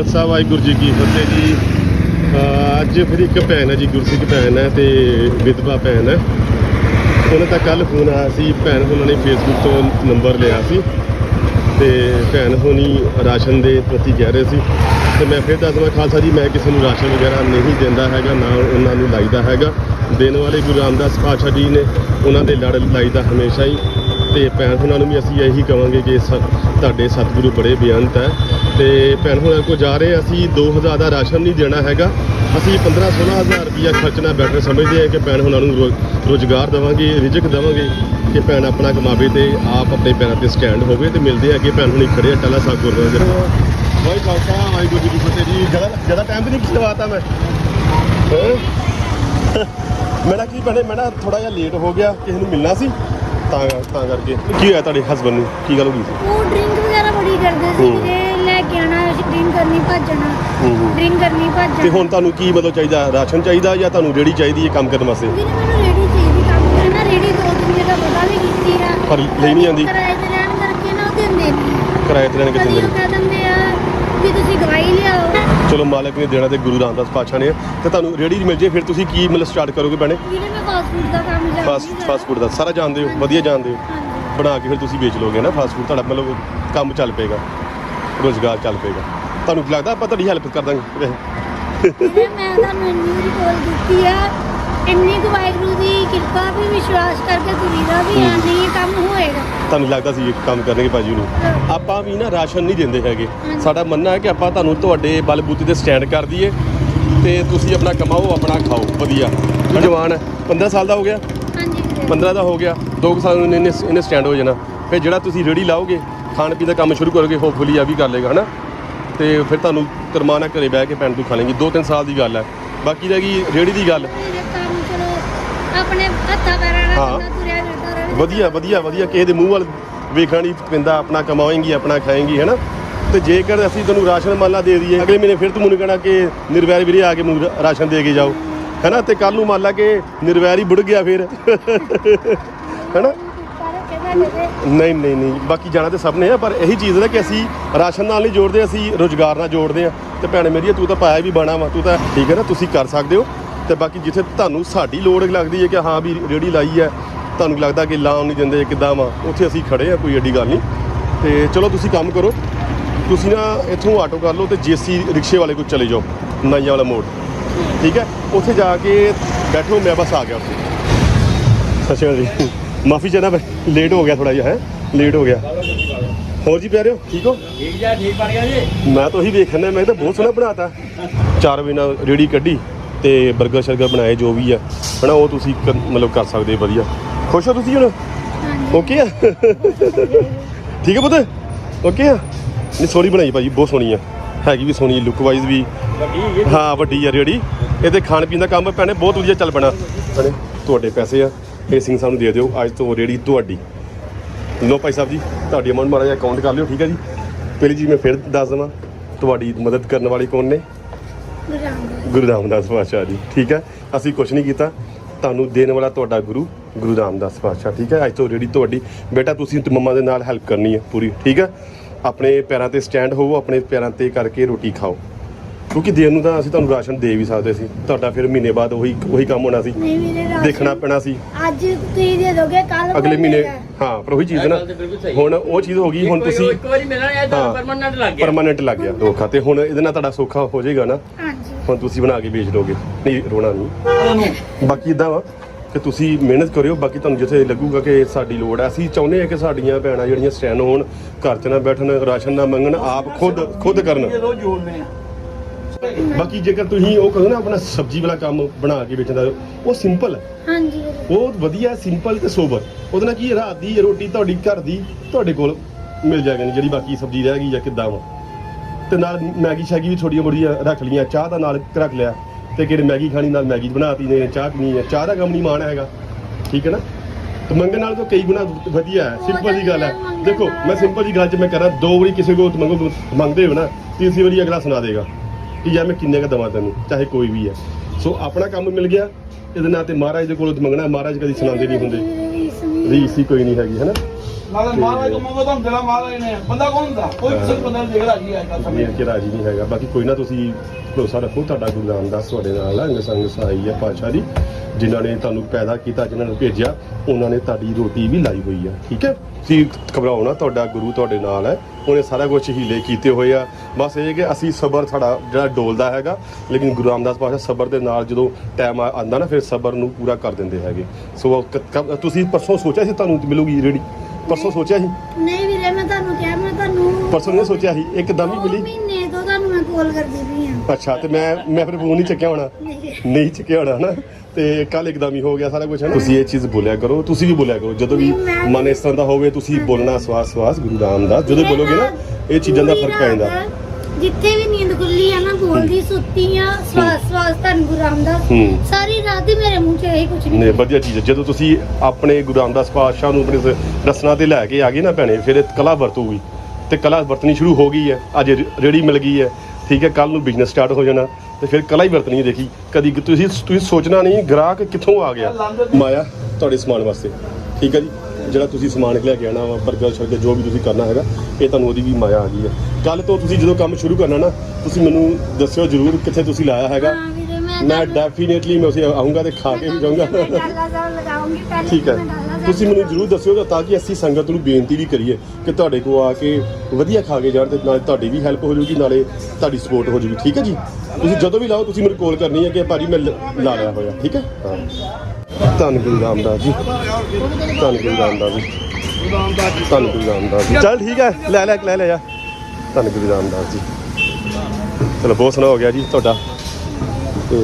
ਖਾਲਸਾ, ਵਾਹਿਗੁਰੂ ਜੀ ਕੀ ਫਤਿਹ ਜੀ। ਅੱਜ ਫਿਰ ਇੱਕ ਭੈਣ ਹੈ ਜੀ, ਗੁਰਸਿੱਖ ਭੈਣ ਹੈ ਤੇ ਵਿਧਵਾ ਭੈਣ ਹੈ। ਉਹਨਾਂ ਦਾ ਕੱਲ ਫੋਨ ਆਇਆ ਸੀ, ਭੈਣ ਉਹਨਾਂ ਨੇ ਫੇਸਬੁੱਕ ਤੋਂ ਨੰਬਰ ਲਿਆ ਸੀ ਤੇ ਭੈਣ ਹੋਣੀ ਰਾਸ਼ਨ ਦੇ ਪ੍ਰਤੀ ਕਹਿ ਰਹੇ ਸੀ। ਤੇ ਮੈਂ ਫਿਰ ਦੱਸਦਾ ਖਾਲਸਾ ਜੀ, ਮੈਂ ਕਿਸੇ ਨੂੰ ਰਾਸ਼ਨ ਵਗੈਰਾ ਨਹੀਂ ਦਿੰਦਾ ਹੈਗਾ, ਨਾ ਉਹਨਾਂ ਨੂੰ ਲਾਈਦਾ ਹੈਗਾ। ਦੇਣ ਵਾਲੇ ਗੁਰੂ ਰਾਮਦਾਸ ਪਾਤਸ਼ਾਹ ਜੀ ਨੇ, ਉਹਨਾਂ ਦੇ ਲੜ ਲਾਈਦਾ ਹਮੇਸ਼ਾ ਹੀ। ਤੇ ਭੈਣ ਉਹਨਾਂ ਨੂੰ ਵੀ ਅਸੀਂ ਇਹੀ ਕਵਾਂਗੇ ਕਿ ਸ- ਤੁਹਾਡੇ ਸਤਿਗੁਰੂ ਬੜੇ ਬੇਅੰਤ ਹੈ। ਤੇ ਭੈਣ ਹੋਣਾ ਕੋ ਜਾ ਰਹੇ ਹਾਂ, ਅਸੀਂ 2000 ਦਾ ਰਾਸ਼ਨ ਨਹੀਂ ਦੇਣਾ ਹੈਗਾ। ਅਸੀਂ 15 16000 ਰੁਪਇਆ ਖਰਚਣਾ ਬੈਟਰ ਸਮਝਦੇ ਹਾਂ ਕਿ ਭੈਣ ਹੁਣਾਂ ਨੂੰ ਰੋ- ਰੋਜ਼ਗਾਰ ਦੇਵਾਂਗੇ ਰਿਜ਼ਕ ਦੇਵਾਂਗੇ ਕਿ ਭੈਣ ਆਪਣਾ ਕਮਾਵੇ ਤੇ ਆਪ ਆਪਣੇ ਪੈਰਾਂ ਤੇ ਸਟੈਂਡ ਹੋਵੇ ਤੇ ਮਿਲਦੇ ਆ ਕਿ ਭੈਣ ਹੁਣੀ ਖੜੇ ਆ ਟਾਲਾ ਸਾਹਿਬ ਗੁਰਦੁਆਰੇ ਦੇ ਵਾਹਿ ਖਾਲਸਾ ਵਾਹਿਗੁਰੂ ਜੀ ਕੀ ਫਤਿਹ ਜੀ। ਜ਼ਿਆਦਾ ਜ਼ਿਆਦਾ ਟਾਈਮ ਤੇ ਨਹੀਂ ਪਿਛਲਵਾਤਾ ਮੈਂ। ਹੈਂ? ਕੀ ਭੈਣੇ ਮੈਂ ਨਾ ਥੋੜਾ ਜਿਹਾ ਲੇਟ ਹੋ ਗਿਆ ਕਿਸੇ ਨੂੰ ਮਿਲਣਾ ਸੀ। ਤਾਂ ਤਾਂ ਕਰਕੇ। ਕੀ ਹੋਇਆ ਤੁਹਾਡੇ ਹਸਬੰਦ ਨੂੰ? ਕੀ ਗੱਲ ਹੋ ਗਈ ਸੀ? ਉਹ ਡਰਿੰਕ ਵਗੈਰਾ ਬੜੀ ਕਰਦੇ ਸੀ ਹੂੰ। ਵੀਰੇ ਲੈ ਕੇ ਆਣਾ ਡਰਿੰਕ ਕਰਨੀ ਭੱਜਣਾ। ਹੂੰ ਹੂੰ। ਡਰਿੰਕ ਕਰਨੀ ਤੇ ਭੱਜਣਾ ਹੁਣ ਤੁਹਾਨੂੰ ਕੀ ਮਤਲਬ ਚਾਹੀਦਾ? ਰਾਸ਼ਨ ਚਾਹੀਦਾ ਜਾਂ ਤੁਹਾਨੂੰ ਰੇੜੀ ਚਾਹੀਦੀ ਹੈ ਕੰਮ ਕਰਨ ਵਾਸਤੇ? ਵੀਰੇ ਮੈਨੂੰ ਰੇੜੀ ਚਾਹੀਦੀ ਕੰਮ ਕਰਨਾ ਰੇੜੀ ਦੋ ਤਿੰਨ ਜਗ੍ਹਾ ਪਤਾ ਵੀ ਕੀਤੀ ਆ। ਪਰ ਲਈ ਨਹੀਂ ਆਉਂਦੀ। ਕਿਰਾਏ ਤੇ ਰਹਿਣ ਕਰਕੇ ਨਾ ਉਹ ਦਿੰਦੇ ਨਹੀਂ। ਕਿਰਾਏ ਤੇ ਰਹਿਣ ਕਦੀ ਕਹਿ ਦਿੰਦੇ ਆ ਵੀ ਤੁਸੀਂ ਗਵਾਹੀ ਚਲੋ ਮਾਲਕ ਨੇ ਦੇਣਾ ਤੇ ਗੁਰੂ ਰਾਮਦਾਸ ਪਾਤਸ਼ਾਹ ਨੇ। ਤੇ ਤੁਹਾਨੂੰ ਰੇੜੀ ਮਿਲ ਜੇ ਫਿਰ ਤੁਸੀਂ ਕੀ ਮਤਲਬ ਸਟਾਰਟ ਕਰੋਗੇ ਭੈਣੇ? ਵੀਰੇ ਮੈਂ ਫਾਸਟ ਫੂਡ ਦਾ ਕੰਮ ਜਾਣਦੀ ਫਾਸਟ ਫਾਸਟ ਫੂਡ ਦਾ। ਸਾਰਾ ਜਾਣਦੇ ਹੋ? ਵਧੀਆ ਜਾਣਦੇ ਹੋ? ਬਣਾ ਕੇ ਫਿਰ ਤੁਸੀਂ ਵੇਚ ਲੋਗੇ ਨਾ ਫਾਸਟ ਫੂਡ ਤੁਹਾਡਾ ਮਤਲਬ ਕੰਮ ਚੱਲ ਪਏਗਾ। ਰੋਜ਼ਗਾਰ ਚੱਲ ਪਏਗਾ। ਤੁਹਾਨੂੰ ਕੀ ਲੱਗਦਾ ਆਪਾਂ ਤੁਹਾਡੀ ਹੈਲਪ ਕਰ ਦਾਂਗੇ? ਮੈਂ ਤੁਹਾਨੂੰ ਇੰਨੀ ਕੋਲ ਦਿੱਤੀ ਆ। ਇੰਨੀ ਕੁ ਵਾਹਿਗੁਰੂ ਦੀ ਕਿਰਪਾ ਵੀ ਵਿਸ਼ਵਾਸ ਕਰਕੇ ਤੁਰੀਦਾ ਵੀ ਆ ਨਹੀਂ ਇਹ ਕੰਮ ਹੋਏਗਾ। ਤੁਹਾਨੂੰ ਲੱਗਦਾ ਸੀ ਇਹ ਕੰਮ ਕਰਨਗੇ ਭਾਜੀ ਨੂੰ। ਆਪਾਂ ਵੀ ਨਾ ਰਾਸ਼ਨ ਨਹੀਂ ਦਿੰਦੇ ਹੈਗੇ। ਸਾਡਾ ਮੰਨਣਾ ਹੈ ਕਿ ਆਪਾਂ ਤੁਹਾਨੂੰ ਤੁਹਾਡੇ ਬਲਬੂਤੇ ਤੇ ਸਟੈਂਡ ਕਰ ਦਈਏ ਤੇ ਤੁਸੀਂ ਆਪਣਾ ਕਮਾਓ ਆਪਣਾ ਖਾਓ। ਵਧੀਆ। ਜਵਾਨ ਹੈ। 15 ਸਾਲ ਦਾ ਹੋ ਗਿਆ? ਹਾਂਜੀ। ਵੀਰੇ 15 ਦਾ ਹੋ ਗਿਆ। 2 ਸਾਲ ਨੂੰ ਇਹਨੇ ਇਹਨੇ ਸਟੈਂਡ ਹੋ ਜਾਣਾ। ਫਿਰ ਜਿਹੜਾ ਤੁਸੀਂ ਰੇੜੀ ਲਾਓਗੇ ਖਾਣ ਪੀਣ ਦਾ ਕੰਮ ਸ਼ੁਰੂ ਕਰੋਗੇ ਹੋਪਫੁਲੀ ਆ ਵੀ ਕਰ ਲੇਗਾ ਹਨਾ? ਤੇ ਫਿਰ ਤੁਹਾਨੂੰ ਕਰਮਾਨਾ ਘਰੇ ਬਹਿ ਕੇ ਪੈਣ ਤੂੰ ਖਾ ਲੇਗੀ 2-3 ਸਾਲ ਦੀ ਗੱਲ ਹੈ। ਬਾਕੀ ਰਹਿ ਗਈ ਰੇੜੀ ਦੀ ਗੱਲ। ਆਪਣੇ ਹੱਥਾਂ ਪੈਰਾਂ ਨਾਲ ਹਾਂ। ਬੰਦਾ ਤੁਰਿਆ ਫਿਰਦਾ ਰਹੇ। ਵਧੀਆ ਵਧੀਆ ਵਧੀਆ। ਕਿਸੇ ਦੇ ਮੂੰਹ ਵੱਲ ਵੇਖਣਾ ਨਹੀਂ ਪੈਂਦਾ ਆਪਣਾ ਕਮਾਵੇਂਗੀ ਆਪਣਾ ਖਾਏਂਗੀ ਹੈਨਾ? ਤੇ ਜੇਕਰ ਅਸੀਂ ਤੈਨੂੰ ਰਾਸ਼ਨ ਮਾਲਾ ਦੇ ਦਈਏ ਅਗਲੇ ਮਹੀਨੇ ਫਿਰ ਤੂੰ ਮੈਨੂੰ ਕਹਿਣਾ ਕਿ ਨਿਰਵੈਰ ਵੀਰੇ ਆ ਕੇ ਮੈਨੂੰ ਰਾ- ਰਾਸ਼ਨ ਦੇ ਕੇ ਜਾਓ ਹੈਨਾ? ਤੇ ਕੱਲ ਨੂੰ ਮੰਨ ਲਾ ਕਿ ਨਿਰਵੈਰ ਹੀ ਬੁੜ ਗਿਆ ਫਿਰ ਹੈਨਾ? ਕਹਿੰਦਾ ਜਿਹੜੇ ਨਹੀਂ ਨਹੀਂ ਨਹੀਂ। ਬਾਕੀ ਜਾਣਾ ਤੇ ਸਭ ਨੇ ਆ ਪਰ ਇਹੀ ਚੀਜ਼ ਹੈ ਕਿ ਅਸੀਂ ਰਾਸ਼ਨ ਨਾਲ ਨਹੀਂ ਜੋੜਦੇ ਅਸੀਂ ਰੋਜ਼ਗਾਰ ਨਾਲ ਜੋੜਦੇ ਆ। ਤੇ ਭੈਣ ਮੇਰੀ ਤੂੰ ਤਾਂ ਪਾਇਆ ਵੀ ਬਾਣਾ ਵਾ ਤੂੰ ਤਾਂ ਠੀਕ ਹੈ ਨਾ ਤੁਸੀਂ ਕਰ ਸਕਦੇ ਹੋ। ਤੇ ਬਾਕੀ ਜਿੱਥੇ ਤੁਹਾਨੂੰ ਸਾਡੀ ਲੋੜ ਲੱਗਦੀ ਹੈ ਕਿ ਹਾਂ ਵੀ ਰੇੜੀ ਲਾਈ ਹੈ ਤੁਹਾਨੂੰ ਲੱਗਦਾ ਕਿ ਲਾਉਣ ਨਹੀਂ ਦਿੰਦੇ ਕਿੱਦਾਂ ਵਾ ਉੱਥੇ ਅਸੀਂ ਖੜੇ ਆ ਕੋਈ ਏਡੀ ਗੱਲ ਨਹੀਂ। ਤੇ ਚਲੋ ਤੁਸੀਂ ਕੰਮ ਕਰੋ ਤੁਸੀਂ ਨਾ ਇੱਥੋਂ ਆਟੋ ਕਰ ਲਓ ਤੇ ਜੇਸੀ ਰਿਕਸ਼ੇ ਵਾਲੇ ਕੋਲ ਚਲੇ ਜਾਓ ਨਾਈਆਂ ਵਾਲਾ ਮੋੜ। ਠੀਕ ਹੈ? ਉੱਥੇ ਜਾ ਕੇ ਬੈਠੋ ਮੈਂ ਬਸ ਆ ਗਿਆ ਉੱਥੇ। ਸਤਿ ਸ਼੍ਰੀ ਅਕਾਲ ਜੀ। ਮਾਫੀ ਚਾਹਨਾ ਲੇਟ ਹੋ ਗਿਆ ਥੋੜਾ ਜਿਹਾ ਹੈ? ਲੇਟ ਹੋ ਗਿਆ। ਹੋਰ ਜੀ ਪਿਆਰਿਓ ਠੀਕ ਹੋ? ਠੀਕ ਜਾ ਠੀਕ ਬਣ ਗਿਆ ਜੀ। ਮੈਂ ਤਾਂ ਉਹੀ ਵੇਖਣਾ ਮੈਂ ਤਾਂ ਬਹੁਤ ਸੋਹਣਾ ਬਣਾਤਾ। 4 ਵਜੇ ਨਾਲ ਰੇੜੀ ਕੱਢੀ। ਤੇ 버ਗਰ ਸ਼ਰਗਰ ਬਣਾਏ ਜੋ ਵੀ ਆ ਹਨਾ ਉਹ ਤੁਸੀਂ ਕ- ਮਤਲਬ ਕਰ ਸਕਦੇ ਹੋ ਵਧੀਆ। ਖੁਸ਼ ਹੋ ਤੁਸੀਂ ਹੁਣ? ਹਾਂਜੀ। ਓਕੇ ਆ? ਠੀਕ ਹੈ ਪੁੱਤ? ਓਕੇ ਆ? ਨਹੀਂ ਸੋਹਣੀ ਬਣਾਈ ਭਾਜੀ ਬਹੁਤ ਸੋਹਣੀ ਆ। ਹੈਗੀ ਵੀ ਸੋਹਣੀ ਲੁੱਕ ਵਾਈਜ਼ ਵੀ। ਹਾਂ ਵੱਡੀ ਆ ਰੇੜੀ ਇਹਦੇ ਖਾਣ ਪੀਣ ਦਾ ਕੰਮ ਭੈਣੇ ਬਹੁਤ ਵਧੀਆ ਚੱਲ ਪੈਣਾ ਭੈਣੇ ਤੁਹਾਡੇ ਪੈਸੇ ਆ ਇਹ ਸਿੰਘ ਸਾਹਿਬ ਨੂੰ ਦੇ ਦਿਓ ਅੱਜ ਤੋਂ ਰੇੜੀ ਤੁਹਾਡੀ। ਲੋ ਭਾਈ ਸਾਹਿਬ ਜੀ ਤੁਹਾਡੀ ਅਮਾਉਂਟ ਮਾਰਾ ਜਿਹਾ ਅਕਾਊਂਟ ਕਰ ਲਿਓ ਠੀਕ ਹੈ ਜੀ? ਪਹਿਲੀ ਜੀ ਮੈਂ ਫਿਰ ਦੱਸ ਦਵਾਂ ਤੁਹਾਡੀ ਮਦਦ ਕਰਨ ਵਾਲੇ ਕੌਣ ਨੇ? ਗੁਰੂ ਰਾਮਦਾਸ ਪਾਤਸ਼ਾਹ ਜੀ ਠੀਕ ਹੈ? ਅਸੀਂ ਕੁਝ ਨਹੀਂ ਕੀਤਾ। ਤੁਹਾਨੂੰ ਦੇਣ ਵਾਲਾ ਤੁਹਾਡਾ ਗੁਰੂ ਗੁਰੂ ਰਾਮਦਾਸ ਪਾਤਸ਼ਾਹ ਠੀਕ ਹੈ? ਅੱਜ ਤੋਂ ਰੇੜੀ ਤੁਹਾਡੀ। ਬੇਟਾ ਤੁਸੀਂ ਤੇ ਮੰਮਾ ਦੇ ਨਾਲ ਹੈਲਪ ਕਰਨੀ ਹੈ ਪੂਰੀ ਠੀਕ ਹੈ? ਆਪਣੇ ਪੈਰਾਂ ਤੇ ਸਟੈਂਡ ਹੋਵੋ ਆਪਣੇ ਪੈਰਾਂ ਤੇ ਕਰਕੇ ਰੋਟੀ ਖਾਓ। ਕਿਉਂਕਿ ਦੇਣ ਨੂੰ ਤਾਂ ਅਸੀਂ ਤੁਹਾਨੂੰ ਰਾਸ਼ਨ ਦੇ ਵੀ ਸਕਦੇ ਸੀ। ਤੁਹਾਡਾ ਫਿਰ ਮਹੀਨੇ ਬਾਅਦ ਉਹੀ ਉਹੀ ਕੰਮ ਹੋਣਾ ਸੀ। ਨਹੀਂ ਵੀਰੇ ਰਾਸ਼ਨ ਦੇਖਣਾ ਪੈਣਾ ਸੀ। ਅੱਜ ਤੁਸੀਂ ਦੇ ਦੋਗੇ ਕੱਲ ਅਗਲੇ ਮਹੀਨੇ ਹਾਂ ਪਰ ਉਹੀ ਚੀਜ਼ ਹੈ ਨਾ। ਇਹ ਗੱਲ ਤਾਂ ਬਿਲਕੁਲ ਸਹੀ ਹੈ। ਹੁਣ ਉਹ ਚੀਜ਼ ਹੋ ਗਈ ਹੁਣ ਤੁਸੀਂ ਇੱਕ ਵਾਰੀ ਮਿਲਣਾ ਇਹ ਤਾਂ ਹਾਂ। ਪਰਮਨੈਂਟ ਲੱਗ ਗਿਆ? ਪਰਮਾਨੈਂਟ ਲੱਗ ਗਿਆ ਧੋਖਾ ਤੇ ਹੁਣ ਇਹਦੇ ਨਾਲ ਤੁਹਾਡਾ ਸੌਖਾ ਹੋ ਜਾਏਗਾ ਨਾ। ਹੁਣ ਤੁਸੀਂ ਬਣਾ ਕੇ ਵੇਚ ਦੋਗੇ? ਨਹੀਂ ਰੋਣਾ ਨਹੀਂ। ਬਾਕੀ ਇਦਾਂ ਵਾ ਕਿ ਤੁਸੀਂ ਮਿਹਨਤ ਕਰਿਓ ਬਾਕੀ ਤੁਹਾਨੂੰ ਜਿੱਥੇ ਲੱਗੂਗਾ ਕਿ ਸਾਡੀ ਲੋੜ ਹੈ ਅਸੀਂ ਚਾਹੁੰਦੇ ਹਾਂ ਕਿ ਸਾਡੀਆਂ ਭੈਣਾਂ ਜਿਹੜੀਆਂ ਸਟੈਂਡ ਹੋਣ ਘਰ 'ਚ ਨਾ ਬੈਠਣ ਰਾਸ਼ਨ ਨਾ ਮੰਗਣ ਆਪ ਖੁਦ ਖੁਦ ਕਰਨ। ਬਾਕੀ ਜੇਕਰ ਤੁਸੀਂ ਉਹ ਕਹੋ ਨਾ ਆਪਣਾ ਸਬਜ਼ੀ ਵਾਲਾ ਕੰਮ ਬਣਾ ਕੇ ਵੇਚਣ ਦਾ ਉਹ ਸਿੰਪਲ ਹੈ। ਹਾਂਜੀ। ਉਹ ਵਧੀਆ ਸਿੰਪਲ ਤੇ ਸੋਬਰ ਉਹਦੇ ਨਾਲ ਕੀ ਰਾਤ ਦੀ ਰੋਟੀ ਤੁਹਾਡੀ ਘਰ ਦੀ ਤੁਹਾਡੇ ਕੋਲ ਮਿਲ ਜਾਏਗੀ ਜਿਹੜੀ ਬਾਕੀ ਸਬਜ਼ੀ ਰਹਿ ਗਈ ਜਾਂ ਕਿੱਦਾਂ ਵਾ। ਤੇ ਨਾਲ ਮੈਗੀ ਸ਼ੈਗੀ ਵੀ ਥੋੜੀਆਂ ਬੜੀਆਂ ਰੱਖ ਲਈਆਂ ਚਾਹ ਦਾ ਨਾਲ ਰੱਖ ਲਿਆ ਤੇ ਕਿਹੜੇ ਮੈਗੀ ਖਾਣੀ ਨਾਲ ਮੈਗੀ ਬਣਾਤੀ ਨੇ ਚਾਹ ਪੀਣੀ ਹੈ। ਚਾਹ ਦਾ ਕੰਮ ਨਹੀਂ ਮਾਣ ਹੈਗਾ ਠੀਕ ਹੈ ਨਾ? ਤੇ ਮੰਗਣ ਨਾਲ ਤਾਂ ਕਈ ਗੁਣਾ ਵਧੀਆ ਹੈ ਸਿੰਪਲ ਜੀ ਗੱਲ ਹੈ। ਦੇਖੋ ਮੈਂ ਸਿੰਪਲ ਜੀ ਗੱਲ 'ਚ ਮੈਂ ਕਰਾਂ ਦੋ ਵਾਰੀ ਕਿਸੇ ਕੋਲ ਮੰਗੋ ਮੰਗਦੇ ਹੋ ਨਾ ਤੀਸਰੀ ਵਾਰੀ ਅਗਲਾ ਸੁਣਾ ਦੇਗਾ ਕਿ ਯਾਰ ਮੈਂ ਕਿੰਨੇ ਕ ਦਵਾਂ ਤੈਨੂੰ ਚਾਹੇ ਕੋਈ ਵੀ ਹੈ। ਸੋ ਆਪਣਾ ਕੰਮ ਮਿਲ ਗਿਆ ਇਹਦੇ ਨਾਲ ਤੇ ਮਹਾਰਾਜ ਦੇ ਕੋਲੋਂ ਮੰਗਣਾ ਮਹਾਰਾਜ ਕਦੀ ਸੁਣਾਉਂਦੇ ਨਹੀਂ ਹੁੰਦੇ। ਰੀਸ ਹੀ ਕੋਈ ਨਹੀਂ ਹੈਗੀ ਹੈ ਨਾ? ਨਾਲੇ ਮਹਾਰਾਜ ਨੂੰ ਮੰਗੋ ਤਾਂ ਦਿਲਾ ਮਹਾਰਾਜ ਨੇ। ਬੰਦਾ ਕੌਣ ਹੁੰਦਾ? ਕੋਈ ਕਿਸੇ ਬੰਦਾ ਨਹੀਂ ਦੇਖਦਾ ਜੀ ਅੱਜ ਕੱਲ੍ਹ ਸਮੇਂ। ਸਮੇਂ ਕਿ ਰਾਜੀ ਨਹੀਂ ਹੈਗਾ। ਬਾਕੀ ਕੋਈ ਨਾ ਤੁਸੀਂ ਭਰੋਸਾ ਰੱਖੋ ਤੁਹਾਡਾ ਗੁਰੂ ਰਾਮਦਾਸ ਤੁਹਾਡੇ ਨਾਲ ਅੰਗ ਸੰਗ ਸਹਾਈ ਹੈ ਪਾਤਸ਼ਾਹ ਦੀ ਜਿਨ੍ਹਾਂ ਨੇ ਤੁਹਾਨੂੰ ਪੈਦਾ ਕੀਤਾ ਜਿਨ੍ਹਾਂ ਨੂੰ ਭੇਜਿਆ ਉਹਨਾਂ ਨੇ ਤੁਹਾਡੀ ਰੋਟੀ ਵੀ ਲਾਈ ਹੋਈ ਆ ਠੀਕ ਹੈ? ਤੁਸੀਂ ਘਬਰਾਓ ਨਾ ਤੁਹਾਡਾ ਗੁਰੂ ਤੁਹਾਡੇ ਨਾਲ ਹੈ। ਉਹਨੇ ਸਾਰਾ ਕੁਝ ਹੀਲੇ ਕੀਤੇ ਹੋਏ ਆ। ਬਸ ਇਹ ਕਿ ਅਸੀਂ ਸਬਰ ਸਾਡਾ ਜਿਹੜਾ ਡੋਲਦਾ ਹੈਗਾ ਲੇਕਿਨ ਗੁਰੂ ਰਾਮਦਾਸ ਪਾਤਸ਼ਾਹ ਸਬਰ ਦੇ ਨਾਲ ਜਦੋਂ ਟਾਈਮ ਆਂਦਾ ਨਾ ਫਿਰ ਸਬਰ ਨੂੰ ਪੂਰਾ ਕਰ ਦਿੰਦੇ ਹੈਗੇ। ਸੋ ਤੁਸੀਂ ਪਰਸੋਂ ਸੋਚਿਆ ਸੀ ਤੁਹਾਨੂੰ ਮਿਲੂਗੀ ਰੇੜੀ ਪਰਸੋਂ ਸੋਚਿਆ ਸੀ? ਨਹੀਂ ਵੀਰੇ ਮੈਂ ਤੁਹਾਨੂੰ ਕਿਹਾ ਮੈਂ ਤੁਹਾਨੂੰ ਪਰਸੋਂ ਨਹੀਂ ਸੋਚਿਆ ਸੀ ਇੱਕਦਮ ਹੀ ਮਿਲੀ। ਮਹੀਨੇ ਤੋਂ ਤੁਹਾਨੂੰ ਮੈਂ ਕਾਲ ਕਰਦੀ ਪਈ ਹਾਂ। ਅੱਛਾ ਤੇ ਮੈਂ ਮੈਂ ਫਿਰ ਫੋਨ ਨਹੀਂ ਚੱਕਿਆ ਹੋਣਾ। ਨਹੀਂ ਨਹੀਂ ਚੱਕਿਆ ਹੋਣਾ ਨਾ ਤੇ ਕੱਲ ਇੱਕਦਮ ਹੀ ਹੋ ਗਿਆ ਸਾਰਾ ਕੁਝ ਹੈ ਨਾ ਤੁਸੀਂ ਇਹ ਚੀਜ਼ ਬੋਲਿਆ ਕਰੋ ਤੁਸੀਂ ਵੀ ਬੋਲਿਆ ਕਰੋ ਜਦੋਂ ਵੀ ਮਨ ਇਸ ਤਰ੍ਹਾਂ ਦਾ ਹੋਵੇ ਤੁਸੀਂ ਬੋਲਣਾ ਸਵਾਸ ਸਵਾਸ ਗੁਰੂ ਰਾਮਦਾਸ ਜਦੋਂ ਬੋਲੋਗੇ ਨਾ ਇਹ ਚੀਜ਼ਾਂ ਦਾ ਫ਼ਰਕ ਪੈ ਜਾਂਦਾ। ਜਿੱਥੇ ਵੀ ਨੀਂਦ ਖੁੱਲੀ ਆ ਨਾ ਬੋਲਦੀ ਸੁੱਤੀ ਆ ਸਵਾਸ ਸਵਾਸ ਧੰਨ ਗੁਰੂ ਰਾਮਦਾਸ। ਹੂੰ। ਸਾਰੀ ਰਾਤ ਹੀ ਮੇਰੇ ਮੂੰਹ 'ਚ ਇਹੀ ਕੁਝ ਨੇ ਨਹੀਂ ਵਧੀਆ ਚੀਜ਼ ਹੈ ਜਦੋਂ ਤੁਸੀਂ ਆਪਣੇ ਗੁਰੂ ਰਾਮਦਾਸ ਪਾਤਸ਼ਾਹ ਨੂੰ ਆਪਣੇ ਰਸਨਾ ਤੇ ਲੈ ਕੇ ਆ ਗਏ ਨਾ ਭੈਣੇ ਫਿਰ ਇਹ ਕਲਾ ਵਰਤੂਗੀ। ਤੇ ਕਲਾ ਵਰਤਣੀ ਸ਼ੁਰੂ ਹੋ ਗਈ ਹੈ। ਅੱਜ ਰੇੜੀ ਮਿਲ ਗਈ ਹੈ। ਠੀਕ ਹੈ ਕੱਲ ਨੂੰ ਬਿਜ਼ਨਸ ਸਟਾਰਟ ਹੋ ਜਾਣਾ। ਤੇ ਫਿਰ ਕਲਾ ਹੀ ਵਰਤਣੀ ਹੈ ਦੇਖੀ। ਕਦੀ ਕਿ ਤੁਸੀਂ ਤੁਸੀਂ ਸੋਚਣਾ ਨਹੀਂ ਗ੍ਰਾਹਕ ਕਿੱਥੋਂ ਆ ਗਿਆ? ਮਾਇਆ ਤੁਹਾਡੇ ਸਮਾਨ ਵਾਸਤੇ। ਠੀਕ ਹੈ ਜੀ? ਜਿਹੜਾ ਤੁਸੀਂ ਸਮਾਨ ਲੈ ਕੇ ਆਣਾ ਵਾ 버ਗਰ ਸ਼ਰਗਰ ਜੋ ਵੀ ਤੁਸੀਂ ਕਰਨਾ ਹੈਗਾ ਇਹ ਤੁਹਾਨੂੰ ਉਹਦੀ ਵੀ ਮਾਇਆ ਆ ਗਈ ਹੈ। ਕੱਲ ਤੋਂ ਤੁਸੀਂ ਜਦੋਂ ਕੰਮ ਸ਼ੁਰੂ ਕਰਨਾ ਨਾ ਤੁਸੀਂ ਮੈਨੂੰ ਦੱਸਿਓ ਜ਼ਰੂਰ ਕਿੱਥੇ ਤੁਸੀਂ ਲਾਇਆ ਹੈਗਾ। ਹਾਂ ਵੀਰੇ ਮੈਂ ਮੈਂ ਡੈਫੀਨੇਟਲੀ ਮੈਂ ਉਸੇ ਆਉਂਗਾ ਤੇ ਖਾ ਕੇ ਵੀ ਜਾਊਂਗਾ। ਡਾਲਾ ਜ਼ਰੂਰ ਲਗਾਉਂਗੀ ਪਹਿਲੇ ਠੀਕ ਹੈ। ਤੁਸੀਂ ਮੈਨੂੰ ਜਰੂਰ ਦੱਸਿਓ ਤਾਂ ਕਿ ਅਸੀਂ ਸੰਗਤ ਨੂੰ ਬੇਨਤੀ ਵੀ ਕਰੀਏ ਕਿ ਤੁਹਾਡੇ ਕੋਲ ਆ ਕੇ ਵਧੀਆ ਖਾ ਕੇ ਜਾਣ ਤੇ ਨਾਲੇ ਤੁਹਾਡੀ ਵੀ ਹੈਲਪ ਹੋ ਜਾਊਗੀ ਨਾਲੇ ਤੁਹਾਡੀ ਸਪੋਰਟ ਹੋ ਜਾਊਗੀ ਠੀਕ ਹੈ ਜੀ? ਤੁਸੀਂ ਜਦੋਂ ਵੀ ਲਾਓ ਤੁਸੀਂ ਮੈਨੂੰ ਕਾਲ ਕਰਨੀ ਹੈ ਕਿ ਭਾਜੀ ਮੈਂ ਲ- ਲਾ ਲਿਆ ਹੋਇਆ। ਠੀਕ ਹੈ? ਹਾਂ। ਧੰਨ ਗੁਰੂ ਰਾਮਦਾਸ ਜੀ। ਧੰਨ ਗੁਰੂ ਰਾਮਦਾਸ ਜੀ। ਧੰਨ ਗੁਰੂ ਰਾਮਦਾਸ ਜੀ। ਚੱਲ ਠੀਕ ਹੈ, ਲੈ ਲੈ ਲੈ ਲੈ ਜਾ। ਧੰਨ ਗੁਰੂ ਰਾਮਦਾਸ ਜੀ। ਚਲੋ, ਬਹੁਤ ਸੋਹਣਾ ਹੋ ਗਿਆ ਜੀ ਤੁਹਾਡਾ। ਤੇ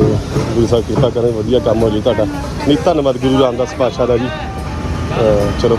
ਗੁਰੂ ਸਾਹਿਬ ਕਿਰਪਾ ਕਰੇ, ਵਧੀਆ ਕੰਮ ਹੋ ਜੀ ਤੁਹਾਡਾ। ਨਹੀਂ, ਧੰਨਵਾਦ ਗੁਰੂ ਰਾਮਦਾਸ ਪਾਤਸ਼ਾਹ ਦਾ ਜੀ। ਚਲੋ।